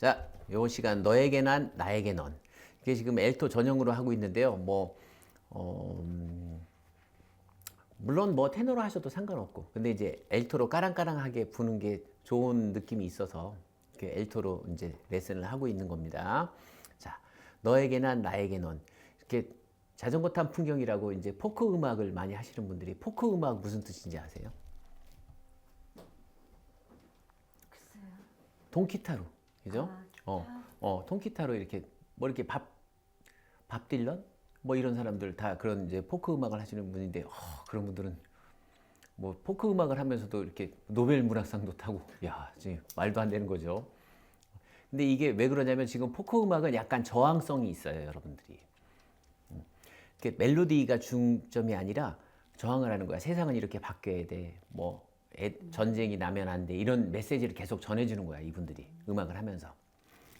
자, 요 시간 너에게 난 나에게 넌. 이게 지금 엘토 전용으로 하고 있는데요. 뭐 어, 음, 물론 뭐 테너로 하셔도 상관없고. 근데 이제 엘토로 까랑까랑하게 부는 게 좋은 느낌이 있어서 이렇게 엘토로 이제 레슨을 하고 있는 겁니다. 자, 너에게 난 나에게 넌. 이렇게 자전거 탄 풍경이라고 이제 포크 음악을 많이 하시는 분들이 포크 음악 무슨 뜻인지 아세요? 글쎄요. 통기타로. 그죠? 아, 어, 어, 통기타로 이렇게 뭐 이렇게 밥, 밥 딜런 뭐 이런 사람들 다 그런 이제 포크 음악을 하시는 분인데 어, 그런 분들은 뭐 포크 음악을 하면서도 이렇게 노벨 문학상도 타고 야 지금 말도 안 되는 거죠. 근데 이게 왜 그러냐면 지금 포크 음악은 약간 저항성이 있어요, 여러분들이. 음, 이렇게 멜로디가 중점이 아니라 저항을 하는 거야. 세상은 이렇게 바뀌어야 돼. 뭐 애- 전쟁이 나면 안 돼. 이런 메시지를 계속 전해주는 거야, 이분들이 음악을 하면서.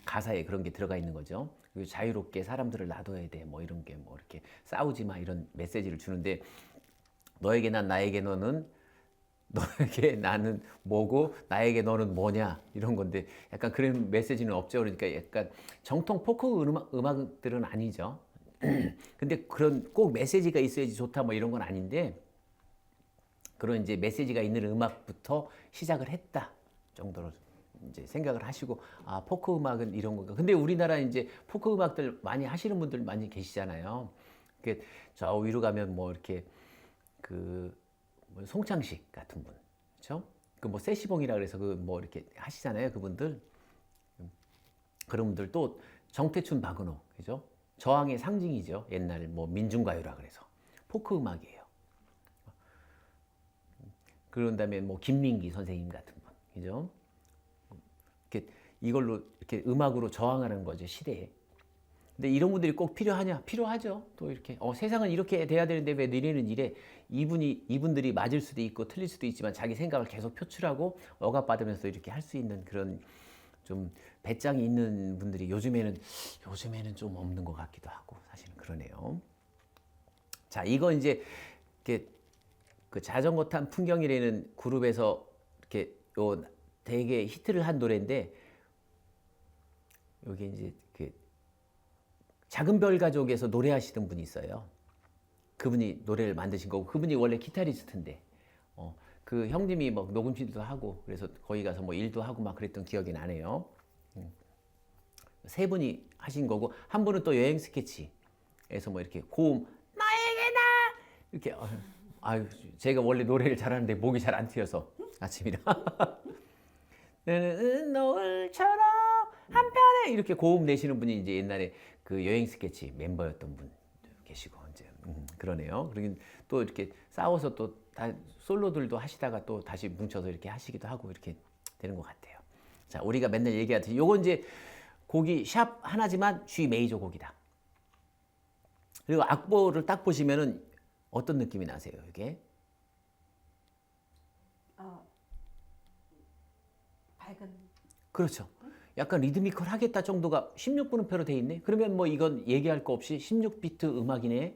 가사에 그런 게 들어가 있는 거죠. 그리고 자유롭게 사람들을 놔둬야 돼. 뭐 이런 게 뭐 이렇게 싸우지 마 이런 메시지를 주는데 너에게 난 나에게 너는 너에게 나는 뭐고 나에게 너는 뭐냐 이런 건데 약간 그런 메시지는 없죠. 그러니까 약간 정통 포크 음악, 음악들은 아니죠. 근데 그런 꼭 메시지가 있어야지 좋다 뭐 이런 건 아닌데 그런 이제 메시지가 있는 음악부터 시작을 했다 정도로 이제 생각을 하시고 아 포크 음악은 이런 건가. 근데 우리나라 이제 포크 음악들 많이 하시는 분들 많이 계시잖아요. 그저 위로 가면 뭐 이렇게 그뭐 송창식 같은 분, 그렇죠? 그 뭐 세시봉이라 그래서 그 뭐 이렇게 하시잖아요, 그분들. 그런 분들 또 정태춘 박은호, 그죠? 저항의 상징이죠. 옛날 뭐 민중가요라 그래서 포크 음악이에요. 그런 다음에 뭐 김민기 선생님 같은 분, 그죠? 이렇게 이걸로 이렇게 음악으로 저항하는 거죠 시대에. 근데 이런 분들이 꼭 필요하냐? 필요하죠. 또 이렇게 어, 세상은 이렇게 돼야 되는데 왜 너네는 이래? 이분이 이분들이 맞을 수도 있고 틀릴 수도 있지만 자기 생각을 계속 표출하고 억압받으면서 이렇게 할 수 있는 그런 좀 배짱이 있는 분들이 요즘에는 요즘에는 좀 없는 것 같기도 하고 사실은 그러네요. 자, 이거 이제 이렇게 그 자전거 탄 풍경이라는 그룹에서 이렇게 요 되게 히트를 한 노래인데 여기 이제 그 작은 별 가족에서 노래하시던 분이 있어요. 그분이 노래를 만드신 거고 그분이 원래 기타리스트인데 어, 그 형님이 뭐 녹음실도 하고 그래서 거기 가서 뭐 일도 하고 막 그랬던 기억이 나네요. 음. 세 분이 하신 거고 한 분은 또 여행 스케치에서 뭐 이렇게 고음 나에게나 이렇게 어, 아유 제가 원래 노래를 잘하는데 목이 잘 안 트여서 아침이라 나는 노을처럼 한편에 이렇게 고음 내시는 분이 이제 옛날에 그 여행 스케치 멤버였던 분 계시고 이제 음, 그러네요. 그러긴 또 이렇게 싸워서 또 다 솔로들도 하시다가 또 다시 뭉쳐서 이렇게 하시기도 하고 이렇게 되는 것 같아요. 자, 우리가 맨날 얘기하듯이 요거 이제 곡이 샵 하나지만 G 메이저 곡이다. 그리고 악보를 딱 보시면은 어떤 느낌이 나세요, 이게? 어, 밝은 그렇죠. 약간 리드미컬 하겠다 정도가 16분음표로 돼 있네. 그러면 뭐 이건 얘기할 거 없이 16비트 음악이네.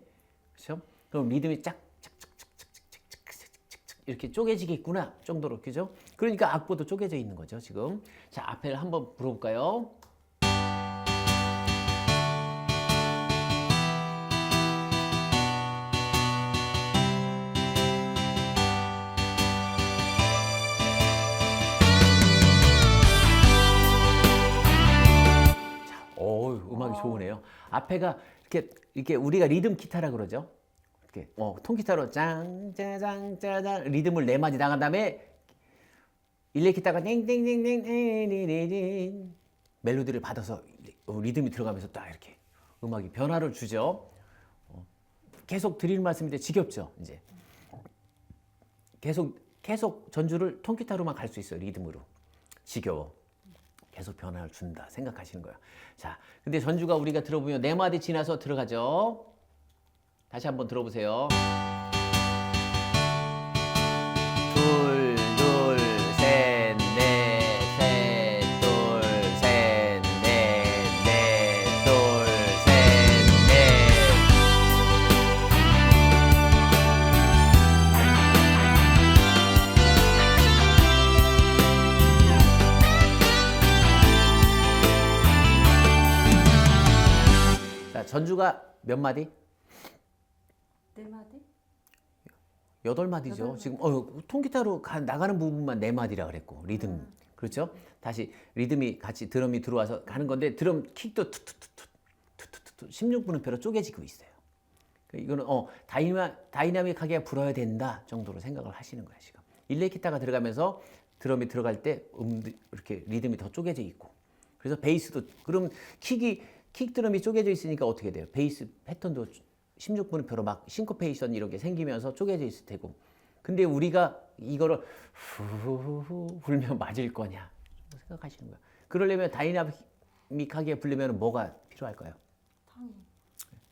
그렇죠? 그럼 리듬이 짝짝짝짝짝짝짝짝짝짝 이렇게 쪼개지겠구나 정도로 그죠? 그러니까 악보도 쪼개져 있는 거죠, 지금. 자, 앞에를 한번 불어볼까요? 앞에가 이렇게 이렇게 우리가 리듬 기타라 그러죠. 이렇게 어, 통기타로 짱짜장짜장 리듬을 네 마디 나간 다음에 일렉 기타가 땡땡땡땡땡땡땡 멜로디를 받아서 어, 리듬이 들어가면서 딱 이렇게 음악이 변화를 주죠. 어, 계속 드리는 말씀인데 지겹죠, 이제. 계속 계속 전주를 통기타로만 갈 수 있어요, 리듬으로. 지겨워. 계속 변화를 준다 생각하시는 거야. 자, 근데 전주가 우리가 들어보면 네 마디 지나서 들어가죠. 다시 한번 들어보세요. 전주가 몇 마디? 네 마디? 여덟 마디죠. 지금 어, 통기타로 가, 나가는 부분만 네 마디라 그랬고 리듬 그렇죠? 다시 리듬이 같이 드럼이 들어와서 가는 건데 드럼 킥도 투투투투 투투투투 16분음표로 쪼개지고 있어요. 그러니까 이거는 어 다이나 다이나믹하게 불어야 된다 정도로 생각을 하시는 거예요 지금. 일렉 기타가 들어가면서 드럼이 들어갈 때 음, 이렇게 리듬이 더 쪼개져 있고 그래서 베이스도 그럼 킥이 킥 드럼이 쪼개져 있으니까 어떻게 돼요? 베이스 패턴도 16분음표로 막 싱코페이션 이런 게 생기면서 쪼개져 있을 테고 근데 우리가 이거를 후후후 불면 맞을 거냐 생각하시는 거예요. 그러려면 다이나믹하게 불려면 뭐가 필요할까요? 탕이.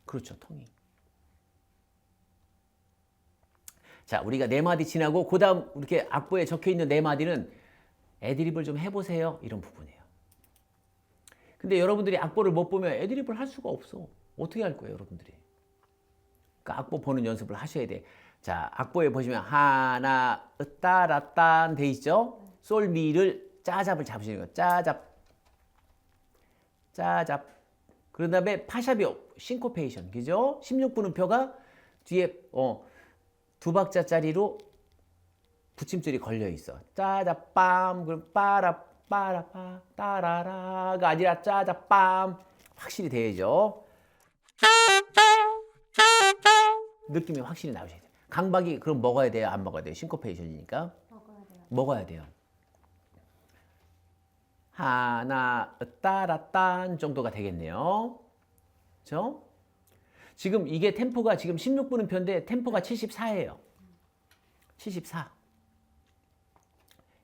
그렇죠, 통이. 자, 우리가 네 마디 지나고 그다음 이렇게 악보에 적혀 있는 네 마디는 애드립을 좀 해보세요 이런 부분이에요. 근데 여러분들이 악보를 못 보면 애드립을 할 수가 없어. 어떻게 할 거예요, 여러분들이? 그러니까 악보 보는 연습을 하셔야 돼. 자, 악보에 보시면 하나, 따라딴 돼 있죠? 솔 미를 짜잡을 잡으시는 거예요. 짜잡, 짜잡. 그런 다음에 파샵이 싱코페이션, 그죠? 16분음표가 뒤에 어, 두 박자짜리로 붙임줄이 걸려 있어. 짜자빰, 그럼 빠라 빠라빠 따라라가 아니라 짜자빰 확실히 돼야죠. 느낌이 확실히 나오셔야 돼요. 강박이 그럼 먹어야 돼요, 안 먹어야 돼요? 싱코페이션이니까 먹어야 돼요. 먹어야 돼요. 하나 따라딴 정도가 되겠네요. 그렇죠? 지금 이게 템포가 지금 16분음표인데 템포가 74예요. 74.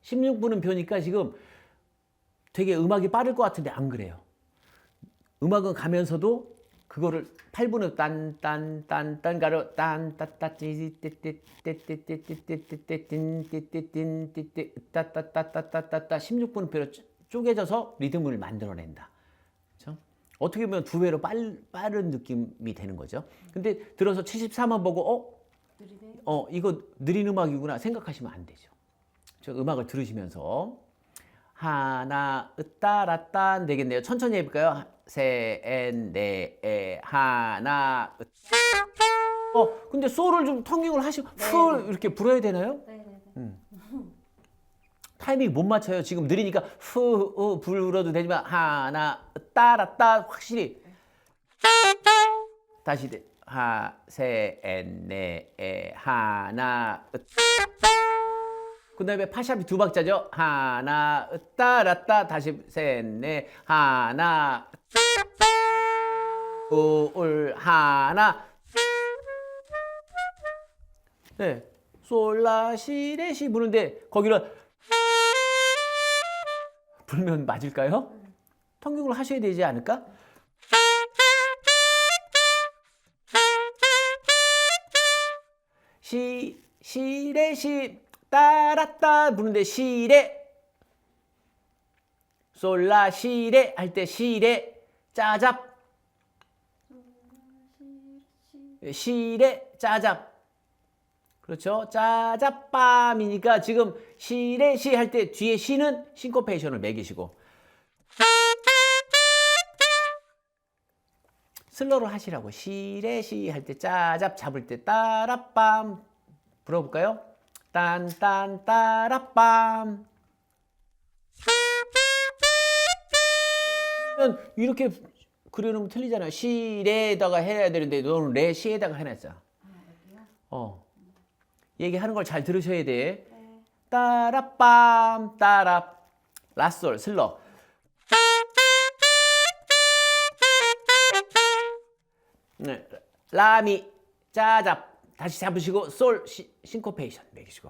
16분음표니까 지금 되게 음악이 빠를 것 같은데 안 그래요. 음악은 가면서도 그거를 8분을 딴딴딴딴 가로 딴따따띠띠띠띠띠띠띠띠띠띠띠띠띠띠따따따따따따따 16분표로 쪼개져서 리듬을 만들어낸다. 그렇죠? 어떻게 보면 두 배로 빨, 빠른 느낌이 되는 거죠. 근데 들어서 74만 보고 어? 어 이거 느린 음악이구나 생각하시면 안 되죠. 저 음악을 들으시면서 하나 으따라딴 되겠네요. 천천히 해볼까요? 셋넷에 하나 으. 어 근데 소를 좀 텅깅을 하시고 풀 이렇게 불어야 되나요? 네네네. 타이밍 못 맞춰요. 지금 느리니까 후 우, 불어도 되지만 하나 따 라 따 확실히 다시 돼. 하, 셋, 넷, 에, 하나, 으. 그 다음에 파샵이 두 박자죠. 하나, 으, 따라따, 다시 셋, 넷, 하나, 둘, 하나. 네, 솔라, 시, 레, 시 부는데 거기를 불면 맞을까요? 통역을 하셔야 되지 않을까? 시 시레 시 따라따 부는데 시레 솔라 시레 할 때 시레 짜잡. 시레 짜잡. 그렇죠? 짜잡밤이니까 지금 시레 시 할 때 뒤에 시는 싱코페이션을 매기시고. 슬로로 하시라고. 시레 시 할 때 짜잡 잡을 때 따라빰 불어볼까요? 딴딴 따라빰 그러면 이렇게 그려놓으면 틀리잖아요 시레에다가 해야 되는데 너는 레 시에다가 해놨어. 아 여기요? 어. 얘기하는 걸 잘 들으셔야 돼. 네. 따라빰 따라 라솔 슬러. 네, 라미 짜잡 다시 잡으시고 솔 시, 싱코페이션 매기시고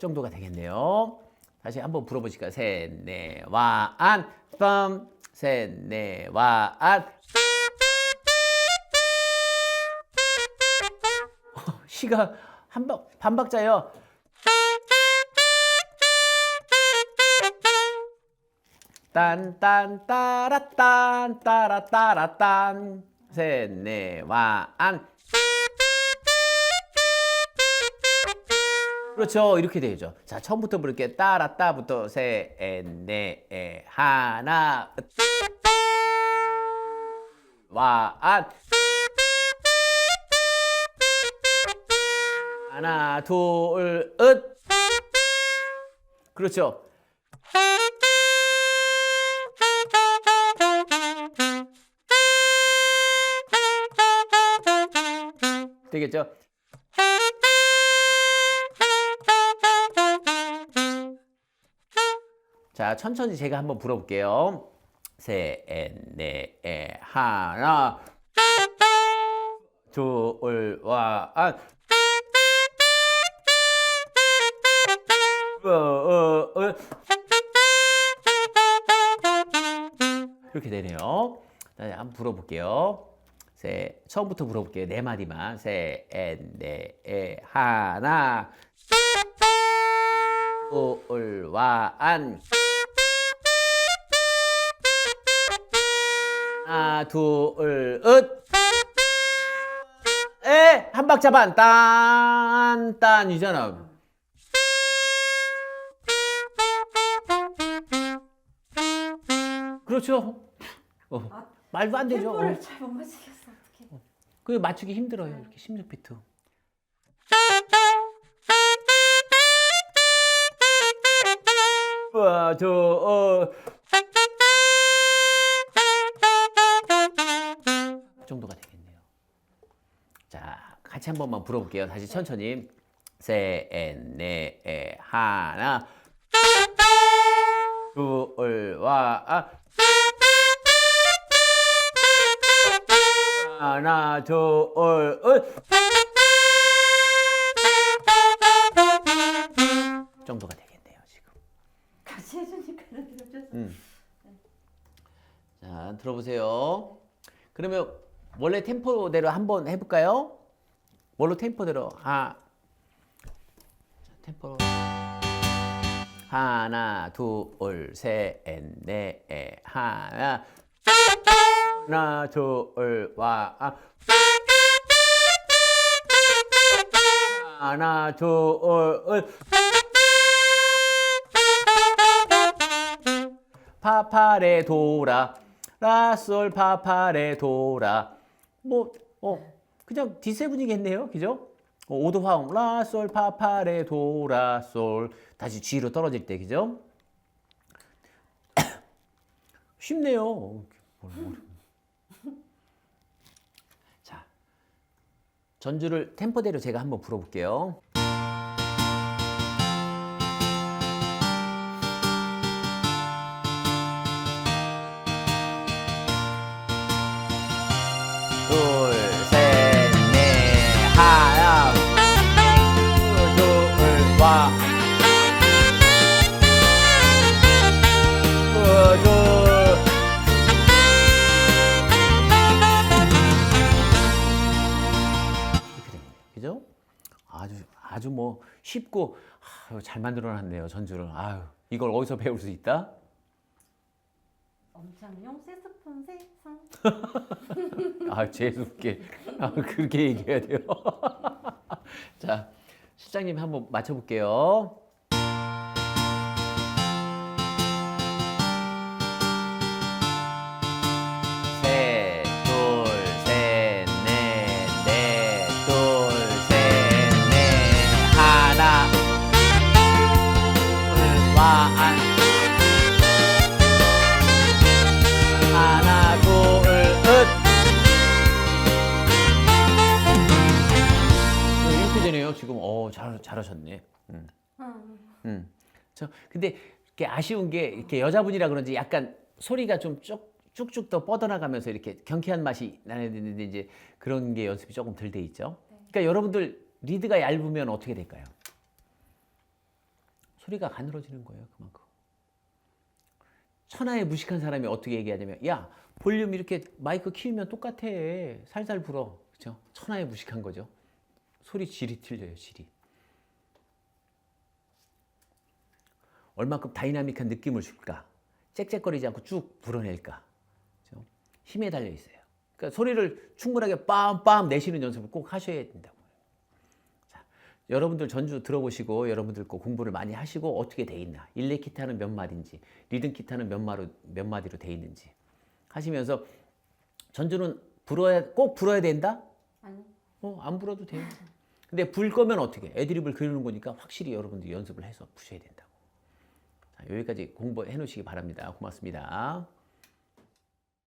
정도가 되겠네요. 다시 한번 불어보실까요? 셋, 넷, 와, 안, 빰, 셋, 넷, 와, 안. 시가 한 박, 반 박자예요. 딴딴 따라 딴 따라 따라 딴 셋넷 와안 그렇죠. 이렇게 되죠. 자, 처음부터 부를게요. 따라 따부터 셋, 넷, 넷, 에, 하나, 와, 안. 하나, 둘, 읒. 그렇죠. 되겠죠? 자, 천천히 제가 한번 불어볼게요. 셋, 넷, 에, 하나, 둘, 와, 안. 어, 어, 어. 이렇게 되네요. 자, 한번 불어볼게요. 셋, 처음부터 불어볼게요. 네 마디만. 셋, 넷, 에, 하나, 둘, 와, 안. 하나, 둘, 읒. 에, 한 박자 반. 딴, 딴이잖아. 그렇죠. 어, 아, 말도 안 되죠. 템포를 어. 잘못 맞추겠어 어떡해 그 맞추기 힘들어요. 이렇게 16비트. 와, 저, 어. 정도가 되겠네요. 자, 같이 한 번만 불어볼게요. 다시 천천히. 셋, 넷, 에, 하나. 둘, 와, 아. 하나, 둘, 셋. 정도가 되겠네요, 지금. 같이 해주니까 들어줘서 음. 자, 들어보세요. 그러면 원래 템포대로 한번 해볼까요? 뭘로 템포대로? 하. 자, 템포. 하나, 둘, 셋, 넷, 에, 하나. 하나, 둘, 와, 아. 하나, 둘, 파파레 도라 라솔 파파레 도라 뭐 어 그냥 D7이겠네요. 그죠? 어, 오도 화음 라솔 파파레 도라 솔. 다시 G로 떨어질 때 그죠? 쉽네요 뭘 모르- 자 전주를 템포대로 제가 한번 불어볼게요 그죠? 아주, 아주 뭐 쉽고, 아유, 잘 만들어놨네요, 전주를. 아유, 이걸 어디서 배울 수 있다? 엄창용 세스폰 세상 아, 재수없게. 아, 그렇게 얘기해야 돼요. 자, 실장님 한번 맞춰볼게요. 음. 저 근데 이렇게 아쉬운 게 이렇게 여자분이라 그런지 약간 소리가 좀 쭉, 쭉쭉 더 뻗어나가면서 이렇게 경쾌한 맛이 나야 되는데 이제 그런 게 연습이 조금 덜 돼 있죠. 그러니까 여러분들 리드가 얇으면 어떻게 될까요? 소리가 가늘어지는 거예요. 그만큼. 천하의 무식한 사람이 어떻게 얘기하냐면 야 볼륨 이렇게 마이크 키우면 똑같아 살살 불어 그렇죠 천하의 무식한 거죠 소리 질이 틀려요 질이 얼마큼 다이나믹한 느낌을 줄까 짹짹거리지 않고 쭉 불어낼까 그렇죠? 힘에 달려 있어요 그러니까 소리를 충분하게 빰빰 내쉬는 연습을 꼭 하셔야 된다고 자, 여러분들 전주 들어보시고 여러분들 거 공부를 많이 하시고 어떻게 돼 있나 일렉 기타는 몇 마디인지 리듬 기타는 몇 마로 몇 마디로 돼 있는지 하시면서 전주는 불어야 꼭 불어야 된다? 아니 어, 안 불어도 돼요. 근데 불 거면 어떻게? 애드립을 그리는 거니까 확실히 여러분들 연습을 해서 부셔야 된다고. 자, 여기까지 공부해 놓으시기 바랍니다. 고맙습니다.